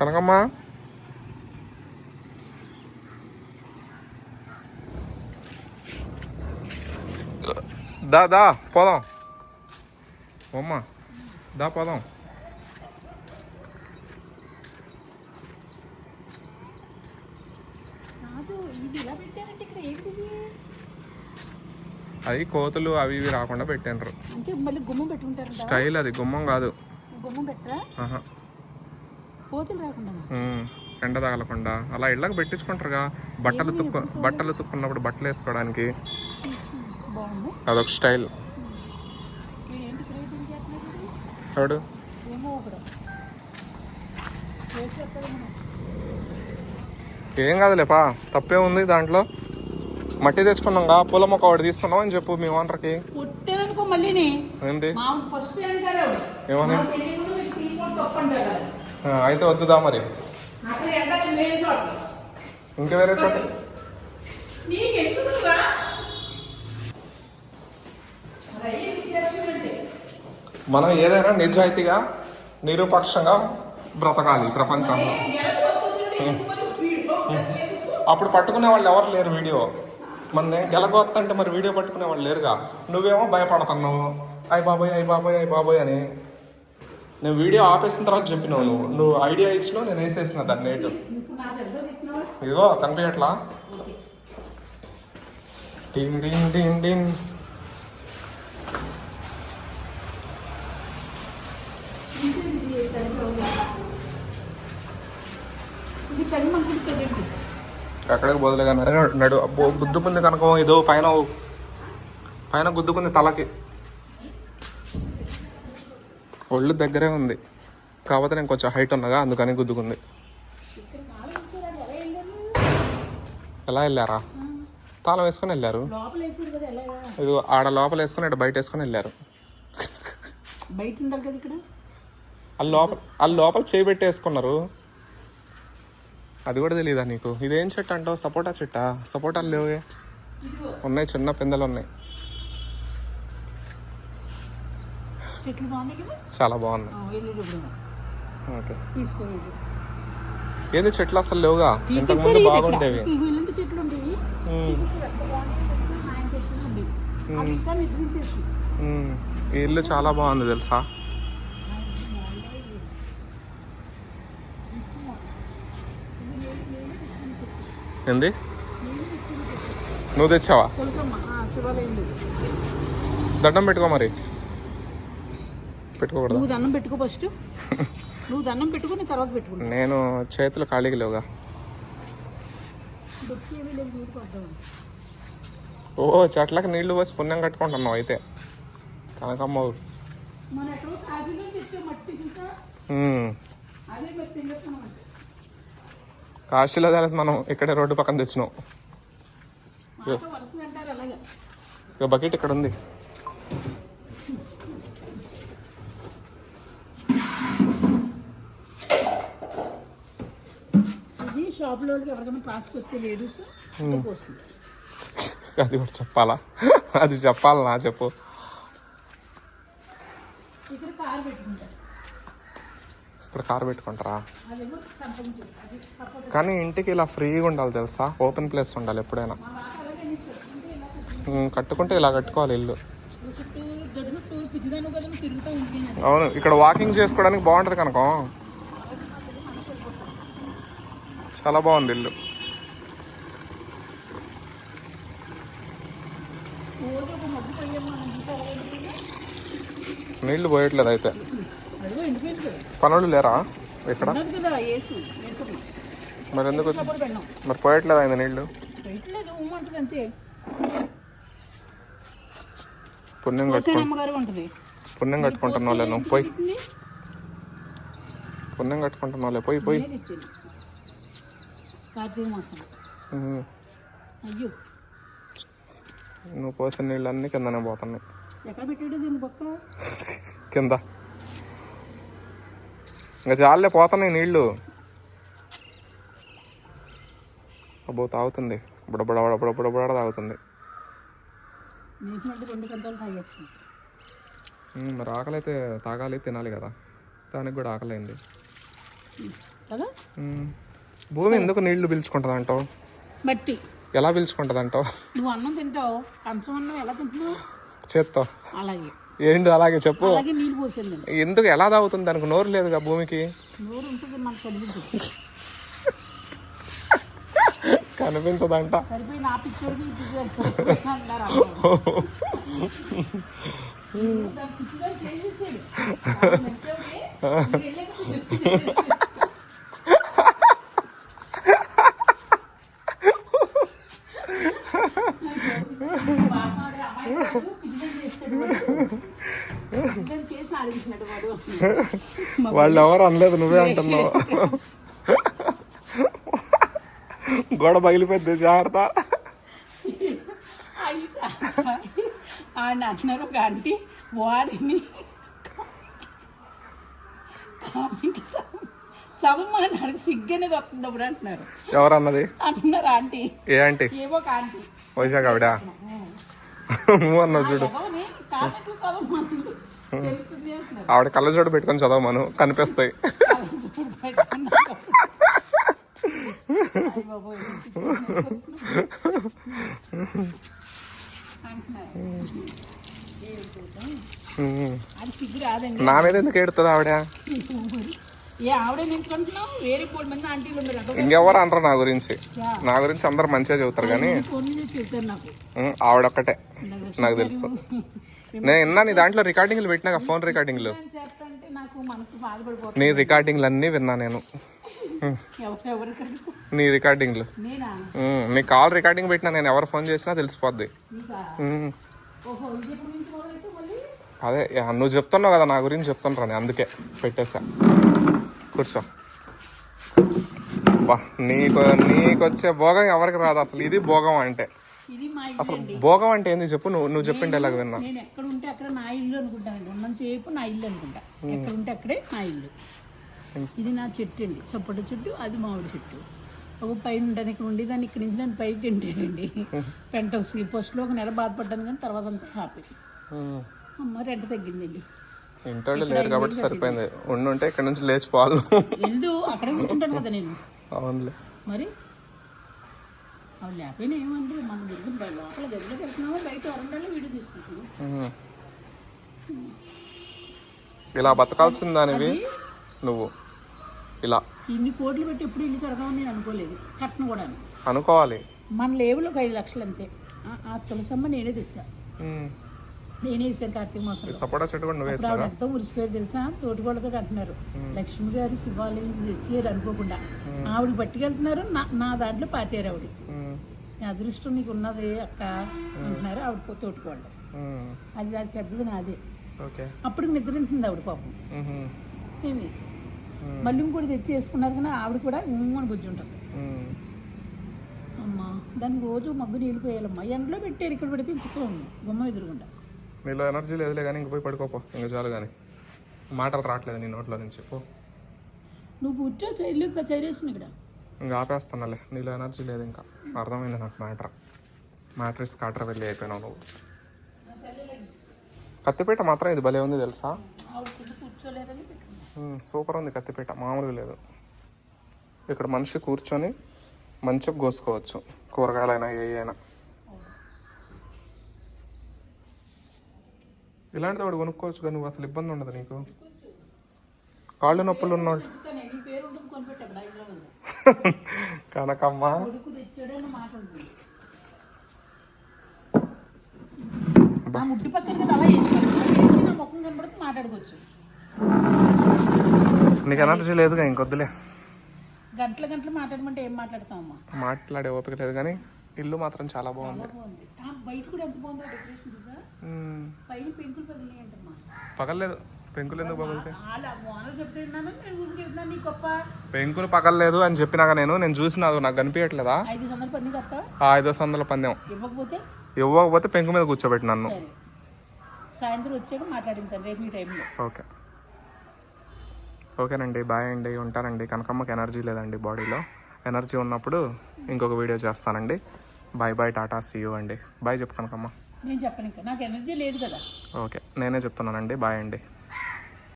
కనకమ్మ. దా దా పోదాం. అమ్మ దా పోదాం? అది కోతులు అవి ఇవి రాకుండా పెట్టుకుంటారంట స్టైల్ అది గుమ్మం కాదు. గుమ్మం పెట్టరా? కోతులు రాకుండా ఎండ తగలకుండా. అలా ఇళ్ళకి పెట్టించుకుంటారుగా. బట్టలు తుక్కు బట్టలు తుక్కున్నప్పుడు బట్టలు వేసుకోవడానికి. అదొక స్టైల్? చూడు ఏం కాదులేపా తప్పే ఉంది దాంట్లో. మట్టి తెచ్చుకున్నాంగా పూల మొక్క ఒకటి తీసుకున్నాం అని చెప్పు మీ ఓనర్కి. ఆవిడ. ఏమని? అయితే వద్దుదా మరి. ఇంకా వేరే చోట? మనం ఏదైనా నిజాయితీగా నిరూపక్షంగా బ్రతకాలి ప్రపంచంలో. అప్పుడు పట్టుకునే వాళ్ళు ఎవరు లేరు వీడియో. మన గెలగొత్తంటే మరి వీడియో పట్టుకునే వాళ్ళు లేరుగా. నువ్వేమో భయపడుతున్నావు. అయ్యి బాబోయ్ అయ్యి బాబోయ్ అయ్యి బాబోయ్ అని. నేను వీడియో ఆపేసిన తర్వాత చెప్పినావు నువ్వు. నువ్వు ఐడియా ఇచ్చినావు నేను వేసేసిన దాన్ని నేటు ఇదిగో కనిపించట్లా? డింగ్ డింగ్ డింగ్ డింగ్. ఇది ఎక్కడికి బదులుగా నడు నడు అబ్బో గుద్దుకుంది కనుక ఏదో పైన పైన గుద్దుకుంది తలకి. ఒళ్ళు దగ్గరే ఉంది. కాకపోతే నేను కొంచెం హైట్ ఉన్నగా అందుకని గుద్దుకుంది. ఎలా వెళ్ళారా? తాళం వేసుకొని వెళ్ళారు. ఇది ఆడ లోపల వేసుకొని ఇక్కడ బయట వేసుకొని వెళ్ళారు. బయట ఉండాలి కదా ఇక్కడ? వాళ్ళు లోపల వాళ్ళు లోపల వేసుకున్నారు. అది కూడా తెలియదా నీకు? ఇదేం చెట్టు అంటావు? సపోటా చెట్టా? సపోటాలు లేవే ఉన్నాయి చిన్న పిందెలు ఉన్నాయి. చెట్లు బాగున్నాయి కదా? చాలా ఇప్పుడు ఓకే. తీసుకోలేదు ఏంది చెట్లు అసలు లేవుగా? ఇంతకుముందు బాగుండేవి. చెట్లు ఉండేవి. బాగున్నాయి ఈ ఇల్లు చాలా బాగుంది తెలుసా? ఏంది? నువ్వు తెచ్చావా? దండం పెట్టుకో మరి. పెట్టుకోకూడదా? నువ్వు దండం పెట్టుకో ఫస్ట్. నువ్వు దండం పెట్టుకుని తర్వాత పెట్టుకుంటా. నేను చేతులు ఖాళీగా లేవుగా. ఓ చెట్లకు నీళ్ళు పోసి పుణ్యం కట్టుకుంటున్నావు అయితే. కనకమ్మ కాశీలో తెలిసి మనం ఇక్కడే రోడ్డు పక్కన తెచ్చినాం. ఇక బకెట్ ఇక్కడ ఉంది ఇది షాప్లో వాళ్ళకి ఎవరికైనా పాస్కి లేడీస్ పోసుకుంటారు. అది కూడా చెప్పాలా? అది చెప్పాలా నా చెప్పు. ఇక్కడ కారు పెట్టుకుంటారు. ఇక్కడ కారు పెట్టుకుంటారా? అదేమో సంపాదించారు అది సపోర్ట్ కానీ ఇంటికి ఇలా ఫ్రీగా ఉండాలి తెలుసా? ఓపెన్ ప్లేస్ ఉండాలి ఎప్పుడైనా. ఉమ్, కట్టుకుంటే ఇలా కట్టుకోవాలి ఇల్లు. చుట్టూ గడి చుట్టూ పిచ్చిదాను కదా నువ్వు తిరుగుతూ ఉంటుంది అవును ఇక్కడ వాకింగ్ చేసుకోవడానికి బాగుంటుంది కనుక. చాలా బాగుంది ఇల్లు. నీళ్ళు పోయట్లేదు అయితే. పనులు లేరా ఇక్కడ? మరి ఎందుకు మరి పోయట్లేదు ఆయన నీళ్ళు? పుణ్యం కట్టుకుంటుంది పుణ్యం కట్టుకుంటున్నావు నువ్వు పోయి. పుణ్యం కట్టుకుంటున్నావులే పోయి పోయి. కార్తీక మాసం ఉమ్, అయ్యో. నువ్వు పోసిన నీళ్ళు అన్నీ కిందనే పోతున్నాయి. ఎక్కడ పెట్టాడు దీని పక్క కింద. ఇంకా జాలే పోతున్నాయి నీళ్ళు. అబ్బో తాగుతుంది. బుడబుడ బుడబుడ బుడబుడ తాగుతుంది. మరి ఆకలి అయితే తాగాలి తినాలి కదా. దానికి కూడా ఆకలి అయింది కదా. భూమి ఎందుకు నీళ్ళు పీల్చుకుంటుంది అంటావు మట్టి. ఎలా పీల్చుకుంటుంది అంటావు నువ్వు అన్నం తింటావు కంచం అన్నం ఎలా తింటున్నావు? చేత్తో. అలాగే. ఏంటి అలాగే చెప్పు. అలాగే నీళ్ళు పోసేది ఎందుకు ఎలా తాగుతుంది దానికి నోరు లేదుగా భూమికి? నోరు ఉంటుంది మనకు కనిపించదు కనిపించదంట. సరిపోయి నా చేసేసాడు. వాడు మంచోడే. ఇంక వెళ్ళాక పిచ్చి చేసేసాడు. వాడు అమ్మాయి కాదు, పిచ్చిగాడు చేసాడు వాడు. పిచ్చిగాడు చేసి అడిగినాడు వాడు వాళ్ళు ఎవరు అనలేదు నువ్వే అంటున్నావు. గోడ పగిలిపోద్ది జాగ్రత్త. ఆయన అంటున్నారు ఒక ఆంటీ వాడిని కామెంట్ చదవమని సిగ్గనేది వస్తుంది అప్పుడు అంటున్నారు. ఎవరు అన్నది అంటున్నారు ఆంటీ. ఏ ఆంటీ? ఏవో ఒక ఆంటీ. వైశాఖ ఆవిడ? అన్నావు చూడు. ఆవిడ కళ్ళజోడు పెట్టుకొని చదవమను కనిపిస్తాయి. నా మీద ఎందుకు ఏడుతుంది ఆవిడ? ఇంకెవరు అనరు నా గురించి. నా గురించి అందరు మంచిగా చెబుతారు కానీ ఆవిడొక్కటే. నాకు తెలుసు. నేను విన్నా నీ దాంట్లో రికార్డింగ్లు పెట్టినా ఫోన్ రికార్డింగ్లు. నీ రికార్డింగ్లు అన్నీ విన్నా నేను. నీ రికార్డింగ్లు. నీ కాల్ రికార్డింగ్ పెట్టినా నేను ఎవరు ఫోన్ చేసినా తెలిసిపోద్ది. అదే నువ్వు చెప్తున్నావు కదా నా గురించి చెప్తున్నారా నేను అందుకే పెట్టేసా కూర్చో. బా నీకు నీకు వచ్చే భోగం ఎవరికి రాదు. అసలు ఇది భోగం అంటే. అసలు భోగం అంటే ఏంది చెప్పు నువ్వు నువ్వు చెప్పిండే ఎలాగ విన్నా. నేను ఎక్కడ ఉంటే అక్కడ నా ఇల్లు అనుకుంటానండి ఉన్నంత సేపు నా ఇల్లు అనుకుంటా. ఎక్కడ ఉంటే అక్కడే నా ఇల్లు. ఇది నా చెట్టు అండి. సపోటా చెట్టు అది మామిడి చెట్టు. ఒక పైన ఉంటాను ఇక్కడ ఉండి దాన్ని ఇక్కడి నుంచి నేను పైకి తింటానండి పెంట హౌస్ ఫస్ట్లో ఒక నెల బాధపడ్డాను కానీ తర్వాత అంతా హ్యాపీ. అమ్మ రెంట తగ్గిందండి. ఇంటోళ్ళు లేరు కాబట్టి సరిపోయింది. ఉండి ఉంటే ఇక్కడ నుంచి లేచిపోవాలి అక్కడే కూర్చుంటాను కదా నేను. అవునులే. మరి? అవి లేకపోయినా ఏమంటే మన దగ్గర లోపల గదిలోకి వెళ్తున్నామో బయట వరండాలో వీడియో తీసుకుంటున్నాం. ఇలా బతకాల్సిన దానివి నువ్వు. ఇలా. ఇన్ని కోట్లు పెట్టి ఎప్పుడు ఇల్లు కడదామని నేను అనుకోలేదు. కట్టను కూడా అనుకోవాలి. మన లేవులో ఒక ఐదు లక్షలు అంతే. ఆ- తులసమ్మ నేనే తెచ్చా. నేనే వేసాను కార్తీక ఈ మాసంలో సపోటా చెట్టు కూడా నువ్వు వేసినావా ఎంతో మురిసిపోయారు తెలుసా? తోటిగోళ్ళతో అంటున్నారు లక్ష్మి గారు శివాలయం తెచ్చారు అనుకోకుండా. ఆవిడ పట్టుకెళ్తున్నారు నా నా దాంట్లో పాతారు ఆవిడ. అదృష్టం నీకు ఉన్నది అక్క అంటున్నారు ఆవిడ తోటికోళ్ళు. అది అది పెద్దది నాదే. అప్పుడు నిద్రించింది ఆవిడ పాపం. మేము. వేసి. మళ్ళీ ఇంకోటి తెచ్చి వేసుకున్నారు కానీ ఆవిడ కూడా ఉమ్మని బుజ్జి ఉంటుంది. అమ్మా దానికి రోజు మగ్గు నీళ్ళు పోయాలమ్మా. ఎండలో పెట్టారు ఇక్కడ పెడితే ఉంది. గుమ్మ ఎదురుగుండా. నీలో ఎనర్జీ లేదులే కానీ ఇంక పోయి పడుకోపో. ఇంక చాలు కానీ మాటలు రావట్లేదు నీ నోట్లో నుంచి. పో. నువ్వు కూర్చో చైర్లు చైరేసిన ఇక్కడ ఇంకా ఆపేస్తానులే నీలో ఎనర్జీ లేదు ఇంకా. అర్థమైంది నాకు మ్యాటర్. మ్యాట్రిక్స్ కాటర్ వెళ్ళి అయిపోయినావు నువ్వు. కత్తిపీట మాత్రం ఇది భలే ఉంది తెలుసా? సూపర్ ఉంది కత్తిపీట. మామూలుగా లేదు. ఇక్కడ మనిషి కూర్చొని మంచిగా కోసుకోవచ్చు. కూరగాయలైనా ఏ అయినా ఇలాంటిది వాడు కొనుక్కోవచ్చు కానీ నువ్వు? అసలు ఇబ్బంది ఉండదు నీకు? కాళ్ళు నొప్పులు హైదరాబాద్ కనకమ్మ. ముట్టి పక్కన అలా వేసుకోవాలి. ముఖం కనబడితే మాట్లాడుకోవచ్చు. నీకు ఎనర్జీ లేదుగా ఇంకొద్దులే గంటల గంటలు మాట్లాడమంటే ఏం మాట్లాడతామమ్మా మాట్లాడే ఓపిక లేదు కానీ ఇల్లు మాత్రం చాలా బాగుంది. బయట కూడా ఎంత బాగుందో డెకరేషన్ పగలలేదు. పెంకులు ఎందుకు పగులుతాయి పెంకులు పగలలేదు అని చెప్పినాక నేను నేను చూసిన అది నాకు కనిపించట్లేదా ఐదు వందలు పందెం. ఇవ్వకపోతే? పెంకు మీద కూర్చోబెట్టి నన్ను. సాయంత్రం వచ్చాక మాట్లాడింతాను రేపు ఈ టైంలో. ఓకే. ఓకేనండి బాయ్ అండి ఉంటానండి. కనకమ్మకి ఎనర్జీ లేదండి బాడీలో. ఎనర్జీ ఉన్నప్పుడు ఇంకొక వీడియో చేస్తానండి. Bye bye ta-ta see you అండి. బాయ్ చెప్పు కనకమ్మ. నేను చెప్పను ఇంకా. నాకు ఎనర్జీ లేదు కదా. ఓకే. నేనే చెప్తున్నానండి. బాయ్ అండి.